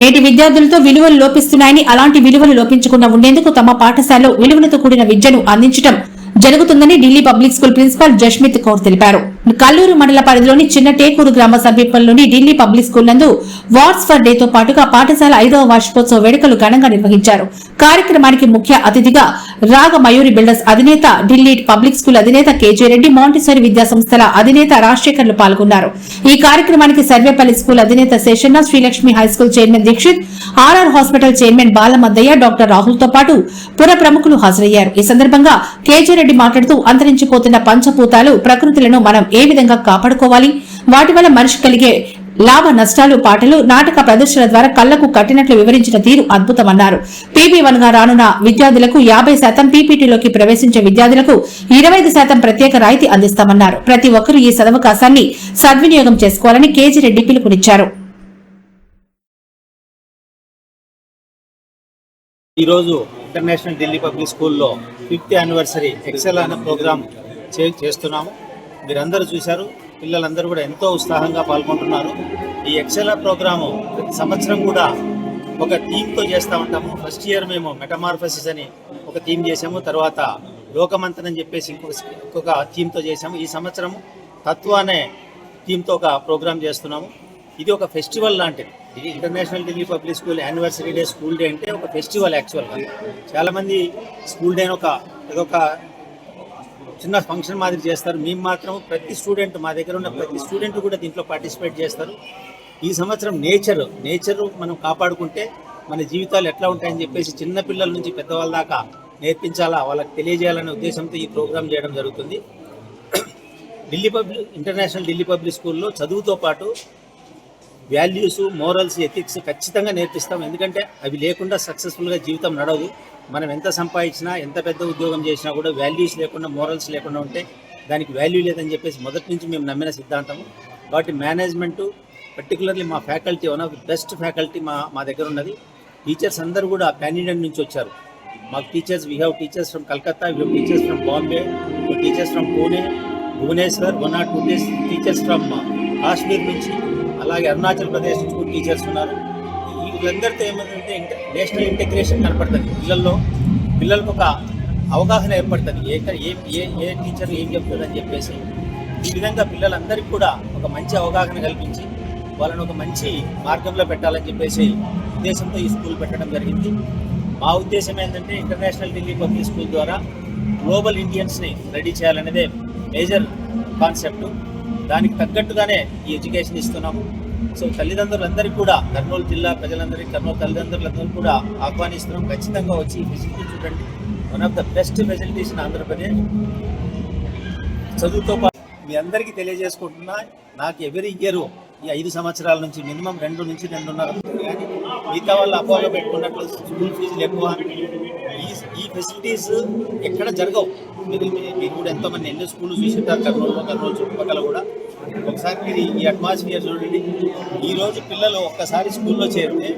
నేటి విద్యార్థులతో విలువలు లోపిస్తున్నాయని అలాంటి విలువలు లోపించకుండా ఉండేందుకు తమ పాఠశాలలో విలువలతో కూడిన విద్యను అందించడం జరుగుతుందని Delhi public school principal Jasmit Kaur తెలిపారు. కల్లూరు మండల పరిధిలోని చిన్న టేకూరు గ్రామ సమీపంలోని ఢిల్లీ పబ్లిక్ స్కూల్ నందు వార్డ్స్ ఫర్ డే తో పాటుగా పాఠశాల ఐదవ వార్షికోత్సవ వేడుకలు ఘనంగా నిర్వహించారు. కార్యక్రమానికి ముఖ్య అతిథిగా రాగ మయూరి బిల్డర్స్ అధినేత ఢిల్లీ పబ్లిక్ స్కూల్ అధినేత కేజే రెడ్డి మాంటిసరీ విద్యా సంస్థల అధినేత రాజశేఖర్లు పాల్గొన్నారు. ఈ కార్యక్రమానికి సర్వేపల్లి స్కూల్ అధినేత Seshanna Srilakshmi high school chairman Dikshit RR hospital chairman Balamaddayya doctor రాహుల్తో పాటు పుర ప్రముఖులు హాజరయ్యారు. ఈ సందర్భంగా కేజే రెడ్డి మాట్లాడుతూ అంతరించిపోతున్న పంచభూతాలు ప్రకృతులను మనం ఏ విధంగా కాపాడుకోవాలి? వాటి వల్ల మనిషి కలిగే లాభ నష్టాలు పాటలు నాటక ప్రదర్శన ద్వారా కళ్ళకు కట్టినట్లు వివరించిన తీరు అద్భుతమన్నారు. పీపీ వన్గా రానున్న విద్యార్థులకు యాభై శాతం పీపీటీలోకి ప్రవేశించే విద్యార్థులకు ఇరవై ఐదు శాతం ప్రత్యేక రాయితీ అందిస్తామన్నారు. ప్రతి ఒక్కరూ ఈ సదవకాశాన్ని సద్వినియోగం చేసుకోవాలని కేజీ రెడ్డి పిలుపునిచ్చారు. ఈరోజు ఇంటర్నేషనల్ ఢిల్లీ పబ్లిక్ స్కూల్లో ఫిఫ్త్ యానివర్సరీ ఎక్సెల్ అనే ప్రోగ్రామ్ చేస్తున్నాము. మీరందరూ చూశారు. పిల్లలందరూ కూడా ఎంతో ఉత్సాహంగా పాల్గొంటున్నారు. ఈ ఎక్సెల్ ప్రోగ్రాము ప్రతి సంవత్సరం కూడా ఒక థీమ్తో చేస్తూ ఉంటాము. ఫస్ట్ ఇయర్ మేము మెటమార్ఫసిస్ అని ఒక థీమ్ చేసాము తర్వాత లోకమంతన్ అని చెప్పేసి ఇంకొక ఇంకొక థీమ్తో చేసాము ఈ సంవత్సరం తత్వ అనే థీమ్తో ఒక ప్రోగ్రామ్ చేస్తున్నాము. ఇది ఒక ఫెస్టివల్ లాంటిది. ఇది international degree public school anniversary day school day అంటే ఒక ఫెస్టివల్ యాక్చువల్గా. చాలామంది స్కూల్ డే ఒక ఏదొక చిన్న ఫంక్షన్ మాదిరి చేస్తారు. మేము మాత్రం ప్రతి స్టూడెంట్ మా దగ్గర ఉన్న ప్రతి స్టూడెంట్ కూడా దీంట్లో పార్టిసిపేట్ చేస్తారు. ఈ సంవత్సరం నేచర్ నేచర్ మనం కాపాడుకుంటే మన జీవితాలు ఎట్లా ఉంటాయని చెప్పేసి చిన్న పిల్లల నుంచి పెద్దవాళ్ళ దాకా నేర్పించాలా? వాళ్ళకి తెలియజేయాలనే ఉద్దేశంతో ఈ ప్రోగ్రామ్ చేయడం జరుగుతుంది. Delhi public international Delhi public స్కూల్లో చదువుతో పాటు వాల్యూస్ మోరల్స్ ఎథిక్స్ ఖచ్చితంగా నేర్పిస్తాం. ఎందుకంటే అవి లేకుండా సక్సెస్ఫుల్గా జీవితం నడవదు. మనం ఎంత సంపాదించినా ఎంత పెద్ద ఉద్యోగం చేసినా కూడా వాల్యూస్ లేకుండా మోరల్స్ లేకుండా ఉంటే దానికి వాల్యూ లేదని చెప్పేసి మొదటి నుంచి మేము నమ్మిన సిద్ధాంతం కాబట్టి మేనేజ్మెంటు పర్టికులర్లీ మా faculty one of best faculty మా మా దగ్గర ఉన్నది. టీచర్స్ అందరూ కూడా పాన్ నుంచి వచ్చారు. మాకు teachers we have teachers from Calcutta we have teachers from Bombay teachers from Pune Bhubaneswar one or two days teachers from Kashmir uh, నుంచి అలాగే అరుణాచల్ ప్రదేశ్ నుంచి కూడా టీచర్స్ ఉన్నారు. వీళ్ళందరితో ఏమంటే ఇంటర్ నేషనల్ ఇంటిగ్రేషన్ కనపడుతుంది. పిల్లల్లో పిల్లలకు ఒక అవగాహన ఏర్పడుతుంది. ఏ ఏ ఏ ఏ టీచర్ ఏం చెప్తుందని చెప్పేసి. ఈ విధంగా పిల్లలందరికీ కూడా ఒక మంచి అవగాహన కల్పించి వాళ్ళని ఒక మంచి మార్గంలో పెట్టాలని చెప్పేసి ఉద్దేశంతో ఈ స్కూల్ పెట్టడం జరిగింది. మా ఉద్దేశం ఏంటంటే ఇంటర్నేషనల్ ఢిల్లీ పబ్లిక్ స్కూల్ ద్వారా గ్లోబల్ ఇండియన్స్ని రెడీ చేయాలనేదే మేజర్ కాన్సెప్ట్. దానికి తగ్గట్టుగానే ఈ ఎడ్యుకేషన్ ఇస్తున్నాము. సో తల్లిదండ్రులందరికీ కూడా కర్నూలు జిల్లా ప్రజలందరికీ కర్నూలు తల్లిదండ్రులందరూ కూడా ఆహ్వానిస్తున్నాం. ఖచ్చితంగా వచ్చి ఈ ఫెసిలిటీ చూడండి. One of the best facilities in Andhra Pradesh. చదువుతో పాటు మీ అందరికీ తెలియజేసుకుంటున్నా నాకు ఎవరి ఇయర్ ఈ ఐదు సంవత్సరాల నుంచి మినిమం రెండు నుంచి రెండున్నర. కానీ మిగతా వాళ్ళు అపోలో పెట్టుకున్నట్లు స్కూల్ ఫీజులు ఎక్కువ. ఫెసిలిటీస్ ఎక్కడ జరగవు. మీరు మీరు కూడా ఎంతోమంది ఎన్నో స్కూళ్ళు చూసింటారు కర్నూలు కర్నూలు చుట్టుపక్కల కూడా. ఒకసారి మీరు ఈ అట్మాస్ఫియర్ చూడండి. ఈరోజు పిల్లలు ఒక్కసారి స్కూల్లో చేరితే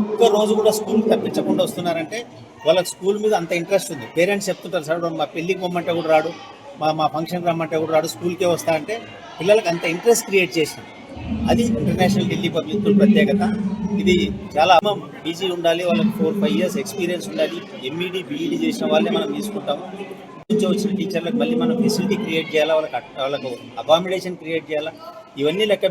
ఒక్క రోజు కూడా స్కూల్ తప్పించకుండా వస్తున్నారంటే వాళ్ళకి స్కూల్ మీద అంత ఇంట్రెస్ట్ ఉంది. పేరెంట్స్ చెప్తుంటారు సార్ మా పెళ్ళికి పొమ్మంటే కూడా రాడు. మా మా ఫంక్షన్ రమ్మంటే కూడా రాడు. స్కూల్కే వస్తా అంటే పిల్లలకి అంత ఇంట్రెస్ట్ క్రియేట్ చేసింది. అది ఇంటర్నేషనల్ ఢిల్లీ పబ్లిక్ స్కూల్ ప్రత్యేకత. ఇది చాలా ఈజీ ఉండాలి వాళ్ళకి ఫోర్ ఫైవ్ ఇయర్స్ ఎక్స్పీరియన్స్ ఉండాలి. ఎంఈడి బీఈడి చేసిన వాళ్ళే మనం తీసుకుంటాము నుంచి వచ్చిన టీచర్లకు మళ్ళీ మనం ఫెసిలిటీ క్రియేట్ చేయాలా వాళ్ళకి వాళ్ళకు అకామిడేషన్ క్రియేట్ చేయాలా? ఇవన్నీ లెక్క